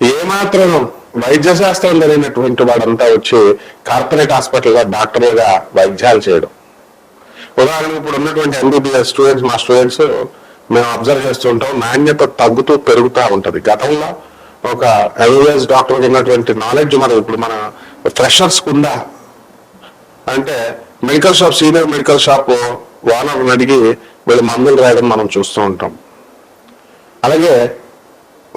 ఏమాత్రం వైద్య శాస్త్రం జరిగినటువంటి వాడంతా వచ్చి కార్పొరేట్ హాస్పిటల్లో డాక్టర్గా వైద్యాలు చేయడం. ఉదాహరణకు ఇప్పుడు ఉన్నటువంటి ఎంబీబీఎస్ స్టూడెంట్స్ మా స్టూడెంట్స్ మేము అబ్జర్వ్ చేస్తుంటాం నాణ్యత తగ్గుతూ పెరుగుతూ ఉంటుంది. గతంలో ఒక ఎంబీబీఎస్ డాక్టర్ ఉన్నటువంటి నాలెడ్జ్ మనం ఇప్పుడు మన ఫ్రెషర్స్ ఉందా అంటే medical shop senior medical shop owner అడిగి వీళ్ళు మందులు రాయడం మనం చూస్తూ ఉంటాం. అలాగే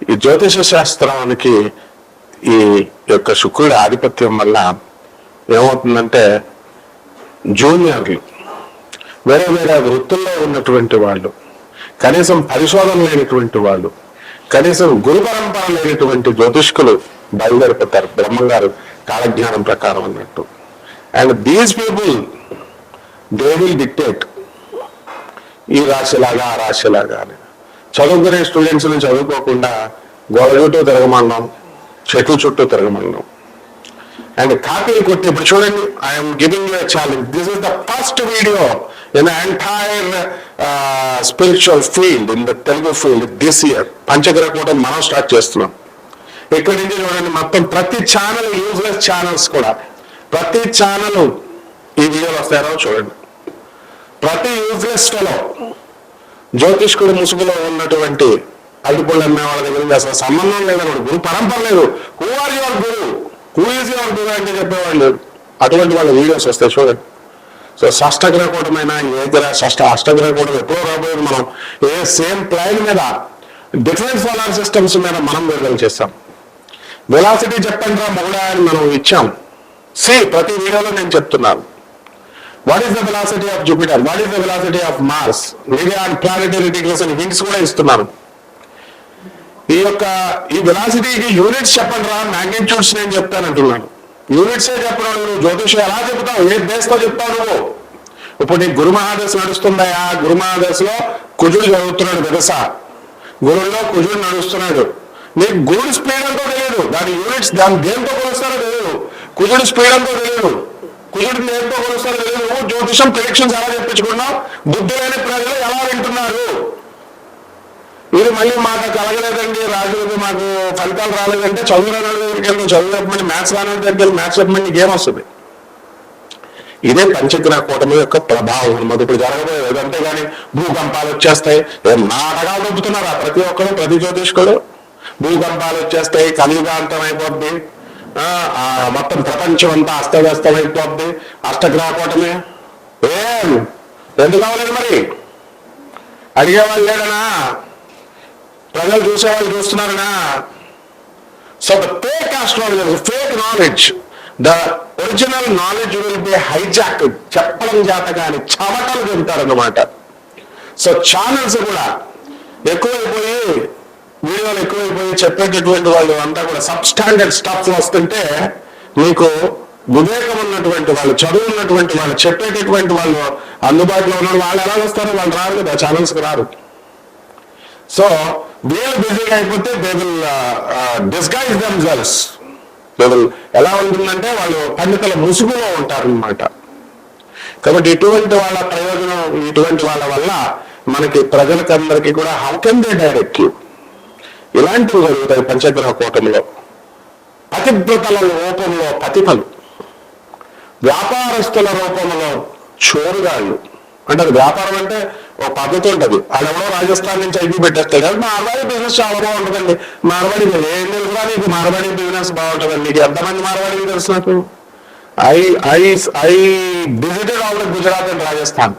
ఈ జ్యోతిష శాస్త్రానికి ఈ యొక్క శుక్రుడి ఆధిపత్యం వల్ల ఏమవుతుందంటే జూనియర్లు వేరే వేరే వృత్తుల్లో ఉన్నటువంటి వాళ్ళు కనీసం పరిశోధన లేనటువంటి వాళ్ళు కనీసం గురు పరంపర లేనటువంటి జ్యోతిష్కులు బయలుదేరిపోతారు. బ్రహ్మగారు కాలజ్ఞానం ప్రకారం అన్నట్టు. And these people they will dictate ఈ రాశిలాగా ఆ రాశిలాగా అని. చదువుకునే స్టూడెంట్స్ని చదువుకోకుండా గోడ చుట్టూ తిరగమన్నాం చెట్ల చుట్టూ తిరగమన్నాం అండ్ కాపీలు కొట్టి ఇప్పుడు చూడండి I'm giving you challenge this is the first video in entire spiritual field in the Telugu field this year పంచగ్రహ కూడా మనం స్టార్ట్ చేస్తున్నాం. ఇక్కడి నుంచి చూడండి మొత్తం ప్రతి ఛానల్ యూజ్లెస్ ఛానల్స్ కూడా. ప్రతి ఛానల్ ఈ వీడియోలు వస్తారో చూడండి. ప్రతి యూజ్లెస్ ఫెలో జ్యోతిష్కుడు ముసుగులో ఉన్నటువంటి అల్లిపళ్ళు అమ్మే వాళ్ళ దగ్గర అసలు సంబంధం లేదన్నమాట గురు పరంపర లేదు. Who are your guru who is your guru అంటే చెప్పేవాళ్ళు. లేరు అటువంటి వాళ్ళ వీడియోస్ వస్తాయి చూడండి. సో షష్టగ్రహ కూటమైన షష్ట అష్టగ్రహ కూటమి ఎప్పుడో రాబోయేది మనం. ఏ సేమ్ ప్లాన్ మీద డిఫరెంట్ సోలార్ సిస్టమ్స్ మీద మనం విడుదల చేస్తాం. వెలాసిటీ చెప్పండి రా మొగడా అని మనం ఇచ్చాం. సి ప్రతి వీడియోలో నేను చెప్తున్నాను. What is the velocity of Jupiter what is the velocity of Mars media and planetary degrees hints కూడా ఇస్తున్నాను ఈ యొక్క ఈ వెలాసిటీకి యూనిట్స్ చెప్పండి రా మ్యాగ్నిట్యూడ్స్ నేను చెప్తానంటున్నాను యూనిట్సే చెప్పడం నువ్వు జ్యోతిషం ఎలా చెప్తావు ఏ బేస్తో చెప్తావు నువ్వు? ఇప్పుడు నీకు గురు మహాదశ నడుస్తుందయా? గురు మహాదశలో కుజుడు చదువుతున్నాడు వెదస గురువులో కుజుడు నడుస్తున్నాడు. నీకు గురుడు స్పీడ్ అంతా తెలియదు దాని యూనిట్స్ దాని దేంతో కొలుస్తారో తెలియదు కుజుడు స్పీడ్ అంతా తెలియదు కుజుడు దేంతో కొలుస్తారు లేదు జ్యోతిషం ప్రిడిక్షన్స్ ఎలా చెప్పించుకున్నాం బుద్ధి లేని ప్రజలు ఎలా వింటున్నారు? మీరు మళ్ళీ మాకు కలగలేదండి. రాజులకి మాకు ఫలితాలు రాలేదంటే చదువురాని దగ్గరికి వెళ్ళి చదువు చెప్పమని మ్యాథ్స్ రాని దగ్గరికి వెళ్ళి మ్యాథ్స్ చెప్పమని గేమ్ వస్తుంది? ఇదే పంచగ్రహ కూటమి యొక్క ప్రభావం. మాకు ఇప్పుడు జరగబోయేది కానీ భూకంపాలు వచ్చేస్తాయి. నాటకాలు దొబ్బుతున్నారా ప్రతి ఒక్కరు ప్రతి జ్యోతిష్కుడు భూకంపాలు వచ్చేస్తాయి కలియుగాంతం అయిపోద్ది. మొత్తం ప్రపంచం అంతా అస్తవ్యస్తమైపోద్ది. అయిపోద్ది ఏం? ఎందుకు కావాలండి మరి? అడిగేవాళ్ళు లేడనా ప్రజలు చూసేవాళ్ళు చూస్తున్నారనా? So the fake astrology fake knowledge the original knowledge will be hijack చెప్పడం జాతకాన్ని చమటలు చెబుతారన్నమాట సో ఛానల్స్ కూడా ఎక్కువైపోయి వీడియోలు ఎక్కువైపోయి చెప్పేటటువంటి వాళ్ళు అంతా కూడా సబ్ స్టాండర్డ్ స్టాఫ్ వస్తుంటే మీకు వివేకం ఉన్నటువంటి వాళ్ళు చదువు ఉన్నటువంటి వాళ్ళు చెప్పేటటువంటి వాళ్ళు అందుబాటులో ఉన్న వాళ్ళు ఎలా వస్తారో వాళ్ళు రారు కదా ఛానల్స్కి రారు. సో వీళ్ళు బిజీగా అయిపోతే they will disguise them girls they will ఎలా ఉంటుందంటే వాళ్ళు పండితుల ముసుగులో ఉంటారనమాట కాబట్టి ఇటువంటి వాళ్ళ ప్రయోజనం ఇటువంటి వాళ్ళ వల్ల మనకి ప్రజలకందరికీ కూడా హౌ కెన్ దే డైరెక్ట్ ఇలాంటివి జరుగుతాయి పంచగ్రహ కూటమిలో. పతివ్రతల రూపంలో పతిఫలు. వ్యాపారస్తుల రూపంలో చోరుగాళ్ళు. అంటే అది వ్యాపారం అంటే ఒక పద్ధతి ఉంటుంది. ఆడెవడో రాజస్థాన్ నుంచి ఐపీ పెట్టేస్తాడు. కానీ మార్వాడి బిజినెస్ చాలా బాగుంటుందండి మార్వాడి ఏం తెలుసురా నీకు? మార్వాడి బిజినెస్ బాగుంటుందండి. నీకు ఎంతమంది మార్వాడి తెలుసు నాకు? I I I visited all Gujarat and Rajasthan.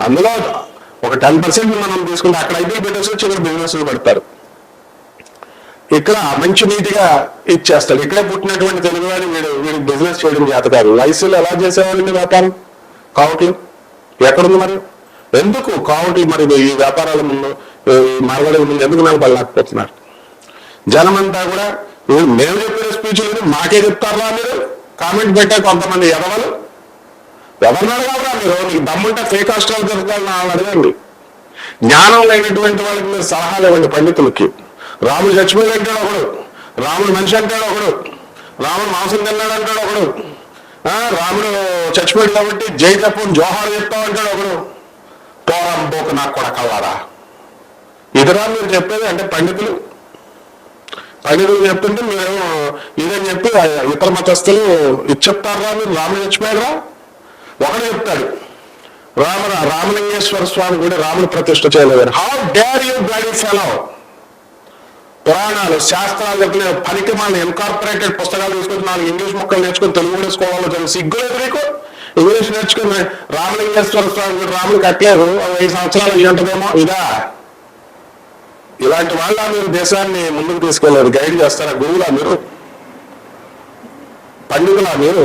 అందులో ఒక టెన్ పర్సెంట్ మనం తీసుకుంటే అక్కడ ఐపీ పెట్టేసి చిన్న బిజినెస్ పెడతారు. ఇక్కడ మంచి నీటిగా ఇచ్చేస్తాడు. ఇక్కడే పుట్టినటువంటి తెలుగు వాడిని వీడు వీడు బిజినెస్ చేయడం చేత కాదు వయసులో ఎలా చేసేవాళ్ళండి వ్యాపారం? కావట్లు ఎక్కడుంది మరి? ఎందుకు కావట్లు మరి? ఈ వ్యాపారాల ముందు ఈ ముందు ఎందుకు నిలబడలేకపోతున్నారు జనమంతా కూడా మేము చెప్పిన స్పీచ్లు మాకే చెప్తారా మీరు? కామెంట్ పెట్టే కొంతమంది ఎదవలు? ఎవరిని అడగాలరా మీరు? మీకు దమ్ముంటే ఫేక్ హాస్టల్ దొరకాలని అడగండి. జ్ఞానం లేనటువంటి వాళ్ళకి మీరు సలహాలు ఇవ్వండి పండితులకి. రాముడు చచ్చిపోయి అంటాడు ఒకడు. రాముడు మనిషి అంటాడు ఒకడు. రాముడు మాంసం తిన్నాడు అంటాడు ఒకడు. రాముడు చచ్చిపోయాడు కాబట్టి జై తప్పని జోహార్ చెప్తావు అంటాడు ఒకడు. పోరం నాకు కూడా కల్లారా ఇతరా మీరు చెప్పేది అంటే పండితులు. పండితులు చెప్తుంటే మేము ఇదని చెప్పి ఇతర మతస్థులు ఇది చెప్తారా మీరు రాముడు చచ్చిపోయారా ఒకడు చెప్తాడు. రామ రామలింగేశ్వర స్వామి కూడా రాముడు ప్రతిష్ట చేయలేదు how dare you bloody fellow పురాణాలు శాస్త్రాలు చెప్పిన పనికి మన ఇన్కార్పొరేటెడ్ పుస్తకాలు తీసుకొని నాలుగు ఇంగ్లీష్ మొక్కలు నేర్చుకుని తెలుగు నేర్చుకోవాలో నేర్చుకోవాలో సిగ్గు లేదు నీకు ఇంగ్లీష్ నేర్చుకుని రామలింగేశ్వర స్వామి కూడా రాముడు కట్టలేదు ఐదు సంవత్సరాలు ఉంటుందేమో? ఇదా? ఇలాంటి వాళ్ళ మీరు దేశాన్ని ముందుకు తీసుకెళ్ళారు. గైడ్ చేస్తారా గురువులా మీరు? పండుగలా మీరు?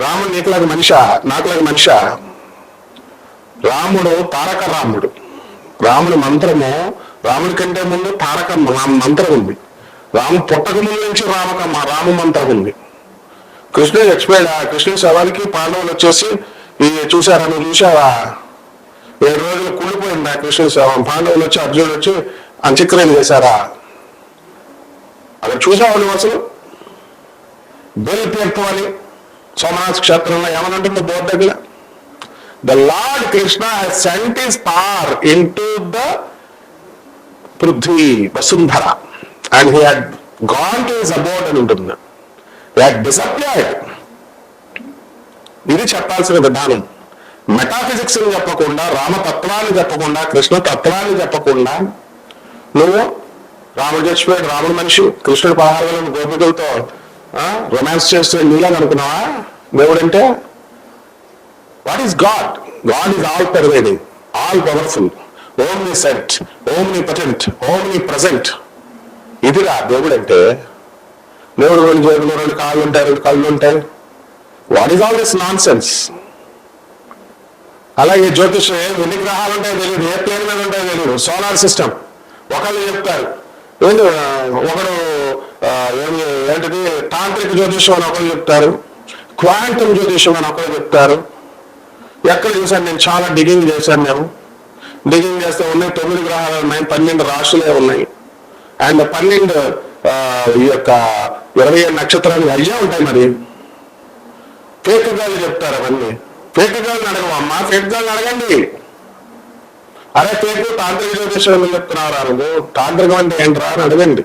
రాముడు నీకులాగా మనిషా? నాకులాగా మనిషా? రాముడు తారక రాముడు. రాముడు మంత్రము రాముడి కంటే ముందు తారక రామ మంత్రం ఉంది. రాము పుట్టక ముందు నుంచి రామక రామ మంత్రం ఉంది. కృష్ణుడు ఎక్స్ప్లెయిన్ ఆ కృష్ణుడి శవానికి పాండవులు వచ్చేసి ఈ చూసారా నువ్వు చూసావా ఏడు రోజులు కుళ్ళిపోయింది ఆ కృష్ణుడి శవం. పాండవులు వచ్చి అర్జునుడు వచ్చి అంత్యక్రియలు చేశారా? అక్కడ చూసావా నువ్వు అసలు? బెల్ తీర్థం అని సోమనాథ్ క్షేత్రంలో ఏమనంటుంది బోర్డు దగ్గర? The lord Krishna sent his power into the Prithvi Vasundhara. And he had gone to his about అని ఉంటుంది. డిసప్పియర్డ్ ఇది చెప్పాల్సిన విధానం. మెటాఫిజిక్స్ చెప్పకుండా రామతత్వాన్ని చెప్పకుండా కృష్ణ తత్వాన్ని చెప్పకుండా నువ్వు రాముడు చచ్చిపోయాడు రాముడు మనిషి కృష్ణుడు పదహారు వేల గోపికలతో రొమాన్స్ చేస్తున్న నీలాగా అనుకున్నావా? దేవుడంటే what is God God is all pervading all powerful omniscient omnipotent omnipresent ఇదిరా దేవుడు అంటే దేవుడు రెండు చేతులు రెండు కాళ్ళు ఉంటాయి రెండు కళ్ళు ఉంటాయి. What is all this nonsense అలాగే జ్యోతిషం ఎన్ని గ్రహాలు ఉంటాయో తెలియదు ఏ ప్లేన్ మీద ఉంటాయో తెలియదు సోలార్ సిస్టమ్. ఒకళ్ళు చెప్తారు. ఏంటి ఒకడు ఆ, ఏంటిది? తాంత్రిక జ్యోతిషం అని ఒకరు చెప్తారు. క్వాంటమ్ జ్యోతిషం అని ఒకరు చెప్తారు. ఎక్కడ చూసాను నేను? చాలా డిగింగ్ చేశాను నేను. డిజైన్ చేస్తే ఉన్నాయి తొమ్మిది గ్రహాలు ఉన్నాయి పన్నెండు రాశులే ఉన్నాయి. అండ్ పన్నెండు ఈ యొక్క ఇరవై ఏడు నక్షత్రాలు అయ్యే ఉంటాయి మరి. ఫేక్ చెప్తారు అవన్నీ. ఫేక్ అడగవమ్మా అడగవు అడగండి. అరే పేకు తాంత్రిక జ్యోతిషం చెప్తున్నారు నువ్వు? తాంత్రికం అంటే ఏంట్రా అని అడగండి.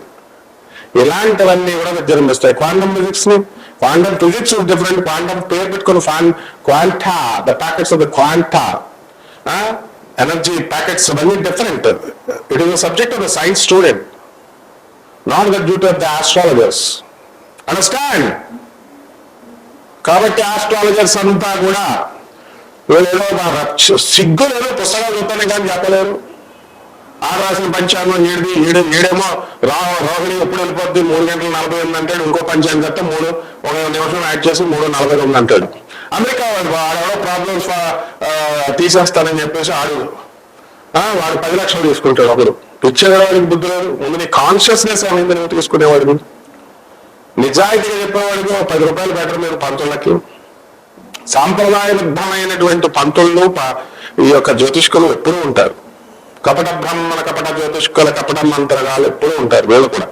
ఇలాంటివన్నీ కూడా జన్మిస్తాయి క్వాంటమ్ ఫిజిక్స్ని క్వాంటమ్ ఫిజిక్స్ డిఫరెంట్ క్వాంటమ్ పేరు పెట్టుకుని fan quanta the packets of the quanta. Energy packets అవన్నీ different it is subject of the science student not the duty of the astrologers understand కాబట్టి ఆస్ట్రాలజర్స్ అంతా కూడా వీళ్ళేదో రక్ష- సిగ్గు లేదో పుస్తకాలు చూస్తానే కానీ చెప్పలేరు. ఆ రాసిన పంచాంగం ఏడు ఏడు ఏడేమో రా రోహిణి ఎప్పుడు వెళ్ళిపోద్ది? మూడు గంటల నలభై ఎనిమిది అంటాడు ఇంకో పంచాంగం చెప్తే మూడు ఒక నిమిషం యాడ్ చేసి మూడు నలభై తొమ్మిది అంటాడు. అమెరికా వాడు వాడెవడో ప్రాబ్లమ్స్ తీసేస్తానని చెప్పేసి ఆడు. ఆ, వాడు పది లక్షలు తీసుకుంటాడు ఒకరు పిచ్చేవాడికి బుద్ధి లేదు. ముందు నీ కాన్షియస్నెస్ అనేది నువ్వు తీసుకునేవాడికి నిజాయితీగా చెప్పేవాడికి పది రూపాయలు బెటర్ మీరు పంతులకి సాంప్రదాయబద్ధమైనటువంటి పంతులు ఈ యొక్క జ్యోతిష్కులు ఎప్పుడూ ఉంటారు. కపట బ్రహ్మణ కపట జ్యోతిష్కుల కపట మంత్రగాలు ఎప్పుడూ ఉంటారు వీళ్ళు కూడా.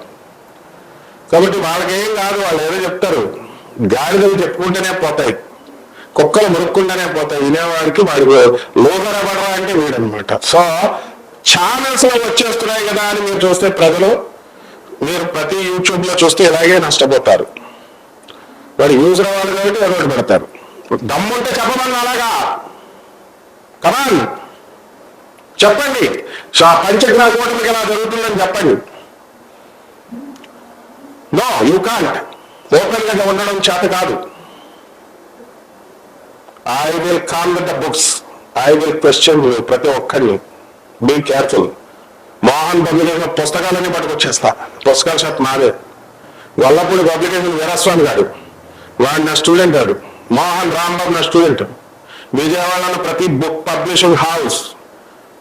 కాబట్టి వాళ్ళకేం కాదు వాళ్ళు ఏదో చెప్తారు. గాడిదలు చెప్పుకుంటూనే పోతాయి. కుక్కలు మురుక్కుంటూనే పోతాయి. వినేవాడికి వాడు లోగరబడరా అంటే వీడనమాట సో ఛానల్స్లో వచ్చేస్తున్నాయి కదా అని మీరు చూస్తే ప్రజలు మీరు ప్రతి యూట్యూబ్లో చూస్తే ఇలాగే నష్టపోతారు. వాడు యూజ్ రావాలి కాబట్టి ఎగబడి పెడతారు. దమ్ముంటే చెప్పమని అలాగా? కమాన్ చెప్పండి. సో ఆ పంచగ్రహ కూటమికి ఎలా జరుగుతుందని చెప్పండి. నో యూ కాంట్ ఓపెన్గా ఉండడం చేత కాదు. I will call with the books I will question you ప్రతి ఒక్కరిని. బీ కేర్ఫుల్ మోహన్ పబ్లికేషన్ పుస్తకాలన్నీ పట్టుకొచ్చేస్తా. పుస్తకాల షాప్ మాదే గొల్లపూడి పబ్లికేషన్ వీరస్వామి గారు. వాడు నా స్టూడెంట్ వాడు. మోహన్ రాంబాబు నా స్టూడెంట్. విజయవాడలో ప్రతి బుక్ పబ్లిషింగ్ హౌస్.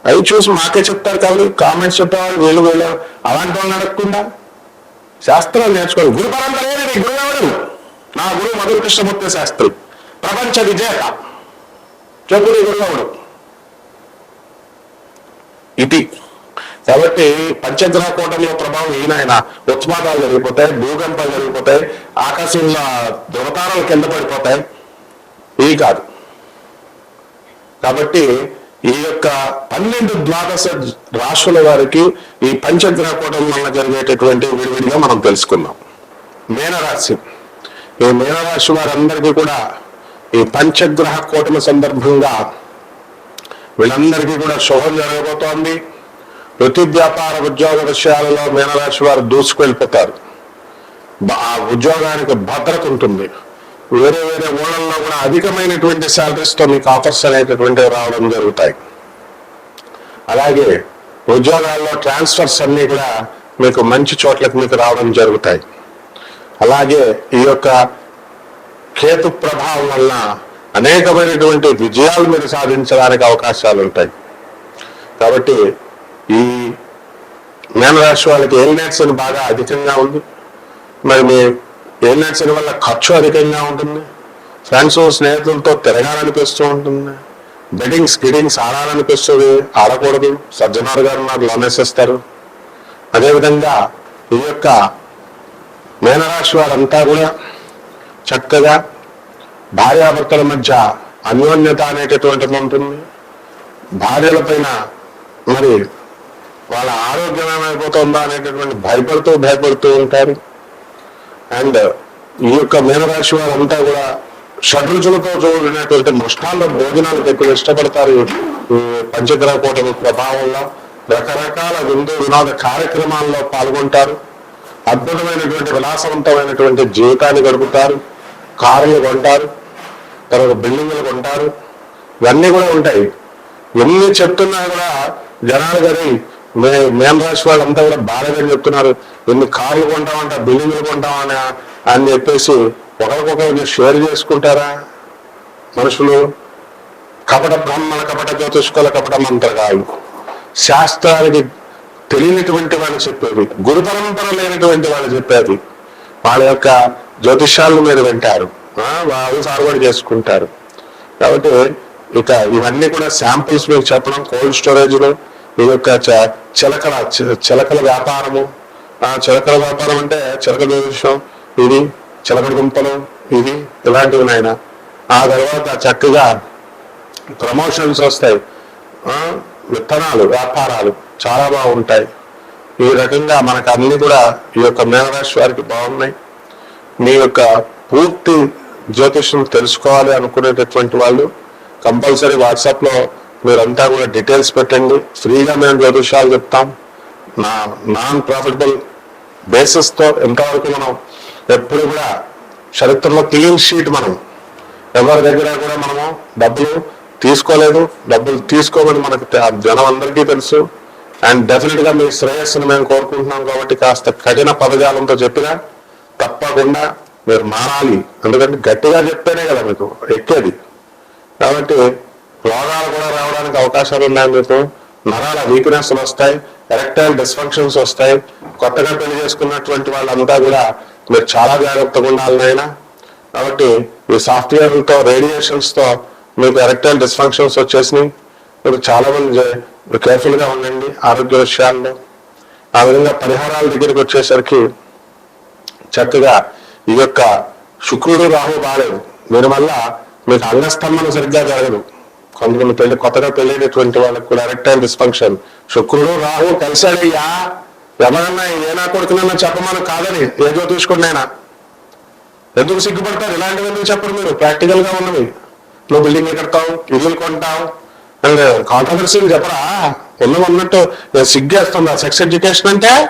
అవి చూసి మాకే చెప్తారు కాబట్టి కామెంట్స్ చెప్పేవాళ్ళు వీళ్ళు వీళ్ళు. అలాంటి వాళ్ళు నడకుండా శాస్త్రాలు నేర్చుకోవాలి. గురు పరంపర ఏది గురువు ఎవరు? నా గురువు మధుర కృష్ణమూర్తి శాస్త్రి. ప్రపంచ విజేత. చెప్పు నీ ఇది. కాబట్టి పంచగ్రహ కూటమిలో ప్రభావం ఈయన ఉత్పాదాలు జరిగిపోతాయి భూకంపాలు జరిగిపోతాయి ఆకాశంలో దురతారాలు కింద పడిపోతాయి. ఇవి కాదు. కాబట్టి ఈ యొక్క పన్నెండు ద్వాదశ రాష్ట్రుల వారికి ఈ పంచగ్రహ కూటమి వల్ల జరిగేటటువంటి విడివిడిగా మనం తెలుసుకుందాం. మీనరాశి. ఈ మీనరాశి వారందరికీ కూడా ఈ పంచగ్రహ కూటమి సందర్భంగా వీళ్ళందరికీ కూడా శుభం జరగబోతోంది. వృత్తి వ్యాపార ఉద్యోగ విషయాలలో మీనరాశి వారు దూసుకువెళ్ళిపోతారు. ఆ ఉద్యోగానికి భద్రత ఉంటుంది. వేరే వేరే ఊళ్ళల్లో కూడా అధికమైనటువంటి శాలరీస్తో మీకు ఆఫర్స్ అనేటటువంటివి రావడం జరుగుతాయి. అలాగే ఉద్యోగాల్లో ట్రాన్స్ఫర్స్ అన్నీ కూడా మీకు మంచి చోట్లకు మీకు రావడం జరుగుతాయి. అలాగే ఈ యొక్క కేతు ప్రభావం వలన అనేకమైనటువంటి విజయాలు మీరు సాధించడానికి అవకాశాలు ఉంటాయి. కాబట్టి ఈ మేనరాశి వాళ్ళకి ఎయిర్లైన్స్ అని బాగా అధికంగా ఉంది? మరి మీ ఎయిర్లైన్స్ వల్ల ఖర్చు అధికంగా ఉంటుంది? ఫ్రెండ్స్ స్నేహితులతో తిరగాలనిపిస్తూ ఉంటుంది. బెడ్డింగ్స్ గిడింగ్స్ ఆడాలనిపిస్తుంది. ఆడకూడదు. సజ్జనార్ గారు నాకు లోనేసేస్తారు అదేవిధంగా ఈ యొక్క మేనరాశి వారంతా కూడా చక్కగా భార్యాభర్తల మధ్య అన్యోన్యత అనేటటువంటిది ఉంటుంది. భార్యల పైన మరి వాళ్ళ ఆరోగ్యం ఏమైపోతుందా అనేటటువంటి భయపడుతూ భయపడుతూ ఉంటారు. అండ్ ఈ యొక్క మీనరాశి వారంతా కూడా షడ్రుచులతో చూడినటువంటి నష్టాల్లో భోజనాలకు ఎక్కువ ఇష్టపడతారు. ఈ పంచగ్రహ కూటమి ప్రభావంలో రకరకాల విందు వినోద కార్యక్రమాల్లో పాల్గొంటారు. అద్భుతమైనటువంటి విలాసవంతమైనటువంటి జీవితాన్ని గడుపుతారు. కార్లు కొంటారు తర్వాత బిల్డింగ్లు కొంటారు ఇవన్నీ కూడా ఉంటాయి. ఎన్ని చెప్తున్నా కూడా జనాలు కానీ మే మేన రాశి వాళ్ళంతా కూడా బాధగా చెప్తున్నారు. ఎన్ని కార్లు కొంటామంట బిల్డింగ్లు కొంటామని అని చెప్పేసి ఒకరికొకరికి షేర్ చేసుకుంటారా? మనుషులు కపట బ్రాహ్మణ కపట జ్యోతిష్కుల కపట కాదు శాస్త్రానికి తెలియనటువంటి వాళ్ళు చెప్పేది గురు పరంపర లేనటువంటి వాళ్ళు చెప్పేది. వాళ్ళ యొక్క జ్యోతిష్యాలను మీరు వింటారు. వాళ్ళు ఫార్వర్డ్ చేసుకుంటారు. కాబట్టి ఇక ఇవన్నీ కూడా శాంపిల్స్ మీకు చెప్పడం కోల్డ్ స్టోరేజ్ ఈ యొక్క చ- చిలకల చి- చిలకల వ్యాపారము. ఆ చిలకల వ్యాపారం అంటే చిలక జ్యోతిషం ఇది చిలకల గుంపలు ఇది ఇలాంటివి నాయన. ఆ తర్వాత చక్కగా ప్రమోషన్స్ వస్తాయి. విత్తనాలు వ్యాపారాలు చాలా బాగుంటాయి. ఈ రకంగా మనకు అన్ని కూడా ఈ యొక్క మేనరాశి వారికి బాగున్నాయి. మీ యొక్క పూర్తి జ్యోతిష్యం తెలుసుకోవాలి అనుకునేటటువంటి వాళ్ళు కంపల్సరీ వాట్సాప్లో మీరంతా కూడా డీటెయిల్స్ పెట్టండి. ఫ్రీగా మేము జ్యోతిష్యాలు చెప్తాం. నా నాన్ ప్రాఫిటబుల్ బేసిస్తో ఎంతవరకు మనం ఎప్పుడు కూడా చరిత్రలో క్లీన్ షీట్ మనం ఎవరి దగ్గర కూడా మనము డబ్బులు తీసుకోలేదు. డబ్బులు తీసుకోమని మనకు జనం అందరికీ తెలుసు. అండ్ డెఫినెట్గా మీ శ్రేయస్సును మేము కోరుకుంటున్నాం కాబట్టి కాస్త కఠిన పదజాలంతో చెప్పినా తప్పకుండా మీరు మారాలి. ఎందుకంటే గట్టిగా చెప్తేనే కదా మీకు ఎక్కేది. కాబట్టి రోగాలు కూడా రావడానికి అవకాశాలు ఉన్నాయి మీకు. నరాల వీక్నెస్ వస్తాయి ఎరెక్టైల్ డిస్ఫంక్షన్స్ వస్తాయి. కొత్తగా పెళ్ళి చేసుకున్నటువంటి వాళ్ళంతా కూడా మీరు చాలా జాగ్రత్తగా ఉండాలి నాయన. కాబట్టి ఈ సాఫ్ట్వేర్లతో రేడియేషన్స్తో మీకు ఎరెక్టైల్ డిస్ఫంక్షన్స్ వచ్చేసినాయి. మీరు చాలా మంది కేర్ఫుల్గా ఉండండి ఆరోగ్య విషయాల్లో ఆ విధంగా పరిహారాల దగ్గరికి వచ్చేసరికి చక్కగా ఈ యొక్క శుక్రుడు రాహు బాలేదు దీని వల్ల మీకు అంగస్తంభన సరిగ్గా జరగదు. కొంతమంది పెళ్ళి కొత్తగా పెళ్ళైనటువంటి వాళ్ళకి కూడా ఎరెక్టైల్ డిస్ఫంక్షన్ శుక్రుడు రాహు కలిశాడయ్యా ఎవరన్నా ఏనా కొడుకునన్నా చెప్పమని కాదని ఏదో తీసుకున్నాయినా ఎందుకు సిగ్గుపడతారు? ఇలాంటివి ఎందుకు చెప్పరు మీరు? ప్రాక్టికల్గా ఉన్నవి. నువ్వు బిల్డింగ్ కడతావు? ఇల్లు కొంటావు? అండ్ కాంట్రవర్సీలు చెప్పరా? ఉన్నవి ఉన్నట్టు నేను సిగ్గేస్తుందా? సెక్స్ ఎడ్యుకేషన్ అంటే?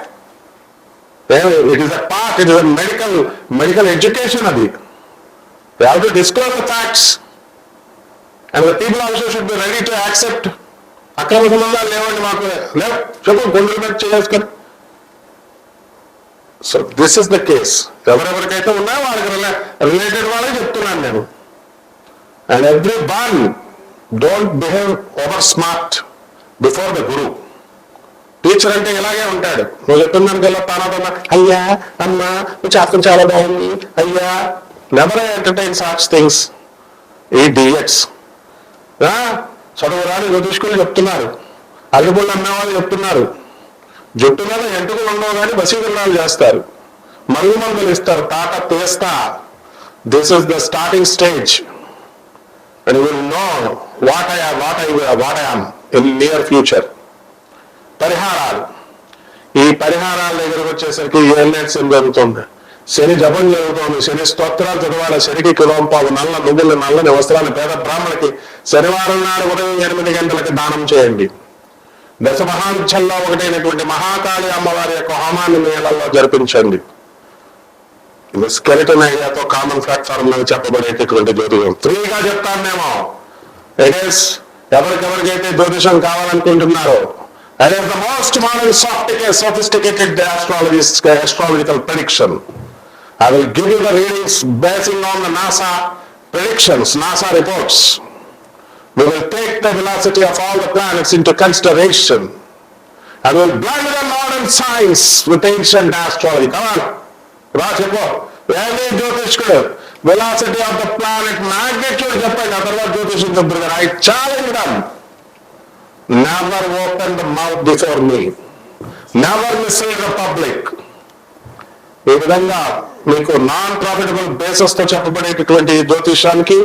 It is a part it is a medical medical education అది. Have to disclose the facts and the people also should be ready to accept అక్రమ సంబంధాలు లేవండి మాకు. లేవు చెప్పు గుండెల మీద చేసుకొని so this is the case ఎవరెవరికైతే ఉన్నాయో వాళ్ళకి రిలేటెడ్ వాళ్ళకి చెప్తున్నాను నేను. And every born don't behave over smart before the guru teacher అంటే ఇలాగే ఉంటాడు. నువ్వు చెప్పిన దానికల్లా తానా అయ్యా అమ్మ నువ్వు శాస్త్రం చాలా బాగుంది. అయ్యా నెవర్ ఎంటర్టైన్ సాచ్ థింగ్స్ ఈ డిఎక్స్ చదవరాని రాని జ్యోతిష్కులు చెప్తున్నారు. అల్లుపుళ్ళు అమ్మేవాళ్ళు చెప్తున్నారు. జుట్టు మీద ఎంటుకలు ఉండవు కానీ వసీకరణాలు చేస్తారు. మరుగు మందులు ఇస్తారు. తాట తీస్తా. This is the starting stage and will know what I what I what I am in near future పరిహారాలు. ఈ పరిహారాల దగ్గరకు వచ్చేసరికి ఏం జరుగుతుంది? శని జపం జరుగుతోంది. శని స్తోత్రాలు చదవాలి. శనికి కిలోంపావు నల్ల నువ్వులు నల్లని వస్త్రాలు పేద బ్రాహ్మణికి శనివారం నాడు ఉదయం ఎనిమిది గంటలకి దానం చేయండి. దశ మహావిద్యల్లో ఒకటైనటువంటి మహాకాళి అమ్మవారి యొక్క హోమాన్ని మేళల్లో జరిపించండి. ఇది స్కెలిటన్ ఐడియాతో కామన్ ప్లాట్ఫామ్లో చెప్పబడేటటువంటి జ్యోతిషం. ఫ్రీగా చెప్తాను మేము. ఎగేస్ ఎవరికెవరికైతే జ్యోతిషం కావాలనుకుంటున్నారో And as the most modern sophisticated astrologist, astrological prediction, I will give you the readings basing on the NASA predictions, NASA reports. We will take the velocity of all the planets into consideration and will blend the modern science with ancient astrology. Come on, Rajapur, every velocity of the planet magnitude, otherwise Jyotish is the brother. I challenge them. Never open the mouth before me never mislead the public ఈ విధంగా మీకు non profitable బేసెస్తో చెప్పబడేటటువంటి జ్యోతిషానికి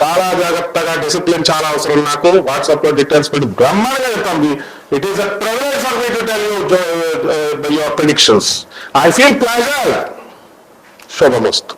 చాలా జాగ్రత్తగా discipline చాలా అవసరం నాకు. వాట్సాప్లో details పెట్టి బ్రహ్మాండంగా చెప్తాను it is a privilege for me to tell you your predictions I feel pleasure Subhamastu.